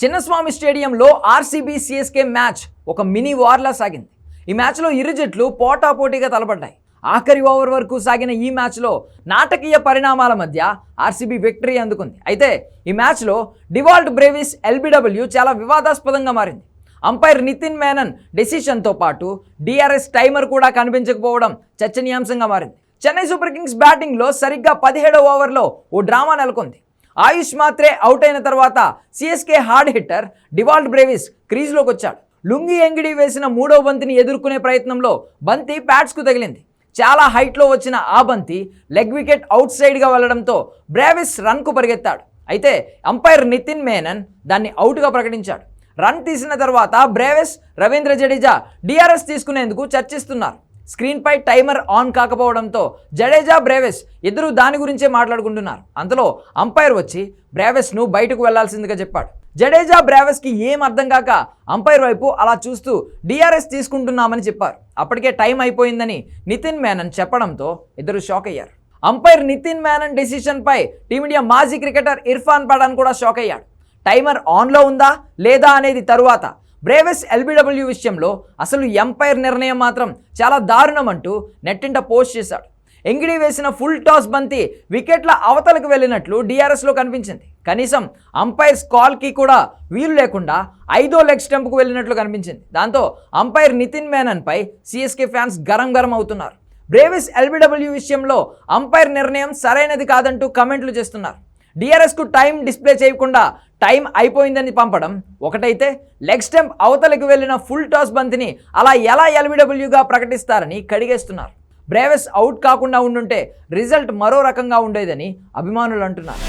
చిన్నస్వామి స్టేడియంలో RCB CSK match ఒక mini వార్లా సాగింది. ఈ మ్యాచ్లో ఇరు జట్లు పోటాపోటీగా తలపడ్డాయి. ఆఖరి ఓవర్ వరకు సాగిన ఈ మ్యాచ్లో నాటకీయ పరిణామాల మధ్య ఆర్సీబీ విక్టరీ అందుకుంది. అయితే ఈ మ్యాచ్లో డివాల్ట్ బ్రేవిస్ ఎల్బిడబ్ల్యూ చాలా వివాదాస్పదంగా మారింది. అంపైర్ నితిన్ మేనన్ డెసిషన్తో పాటు డిఆర్ఎస్ టైమర్ కూడా కనిపించకపోవడం చర్చనీయాంశంగా మారింది. చెన్నై సూపర్ కింగ్స్ బ్యాటింగ్లో సరిగ్గా పదిహేడవ ఓవర్లో ఓ డ్రామా నెలకొంది. ఆయుష్ మాత్రే అవుట్ అయిన తర్వాత CSK hard hitter Dewald Brevis క్రీజ్లోకి వచ్చాడు. లుంగి ఎంగిడి వేసిన మూడో బంతిని ఎదుర్కొనే ప్రయత్నంలో బంతి ప్యాట్స్కు తగిలింది. చాలా హైట్లో వచ్చిన ఆ బంతి లెగ్ వికెట్ అవుట్ సైడ్గా వెళ్ళడంతో బ్రేవిస్ రన్కు పరిగెత్తాడు. అయితే అంపైర్ నితిన్ మేనన్ దాన్ని అవుట్గా ప్రకటించాడు. రన్ తీసిన తర్వాత బ్రేవిస్ రవీంద్ర జడేజా డిఆర్ఎస్ తీసుకునేందుకు చర్చిస్తున్నారు. స్క్రీన్పై టైమర్ ఆన్ కాకపోవడంతో జడేజా బ్రేవెస్ ఇద్దరు దాని గురించే మాట్లాడుకుంటున్నారు. అంతలో అంపైర్ వచ్చి బ్రేవెస్ను బయటకు వెళ్ళాల్సిందిగా చెప్పాడు. జడేజా బ్రేవెస్కి ఏం అర్థం కాక అంపైర్ వైపు అలా చూస్తూ డిఆర్ఎస్ తీసుకుంటున్నామని చెప్పారు. అప్పటికే టైం అయిపోయిందని నితిన్ మేనన్ చెప్పడంతో ఇద్దరు షాక్ అయ్యారు. అంపైర్ నితిన్ మేనన్ డెసిషన్పై టీమిండియా మాజీ క్రికెటర్ ఇర్ఫాన్ పఠాన్ కూడా షాక్ అయ్యాడు. టైమర్ ఆన్లో ఉందా లేదా అనేది తరువాత బ్రేవెస్ ఎల్బిడబ్ల్యూ విషయంలో అసలు ఎంపైర్ నిర్ణయం మాత్రం చాలా దారుణం అంటూ నెట్టింట పోస్ట్ చేశాడు. ఎంగిడి వేసిన ఫుల్ టాస్ బంతి వికెట్ల అవతలకు వెళ్ళినట్లు డిఆర్ఎస్లో కనిపించింది. కనీసం అంపైర్స్ కాల్కి కూడా వీలు లేకుండా ఐదో లెగ్ స్టంప్కు వెళ్ళినట్లు కనిపించింది. దాంతో అంపైర్ నితిన్ మేనన్పై సిఎస్కే ఫ్యాన్స్ గరం గరం అవుతున్నారు. బ్రేవిస్ ఎల్బిడబ్ల్యూ విషయంలో అంపైర్ నిర్ణయం సరైనది కాదంటూ కమెంట్లు చేస్తున్నారు. డిఆర్ఎస్కు టైం డిస్ప్లే చేయకుండా టైం అయిపోయిందని పంపడం ఒకటైతే లెగ్ స్టెంప్ అవతలకు వెళ్ళిన ఫుల్ టాస్ బంతిని అలా ఎలా ఎల్బిడబ్ల్యూగా ప్రకటిస్తారని కడిగేస్తున్నారు. బ్రేవెస్ అవుట్ కాకుండా ఉండుంటే రిజల్ట్ మరో రకంగా ఉండేదని అభిమానులు అంటున్నారు.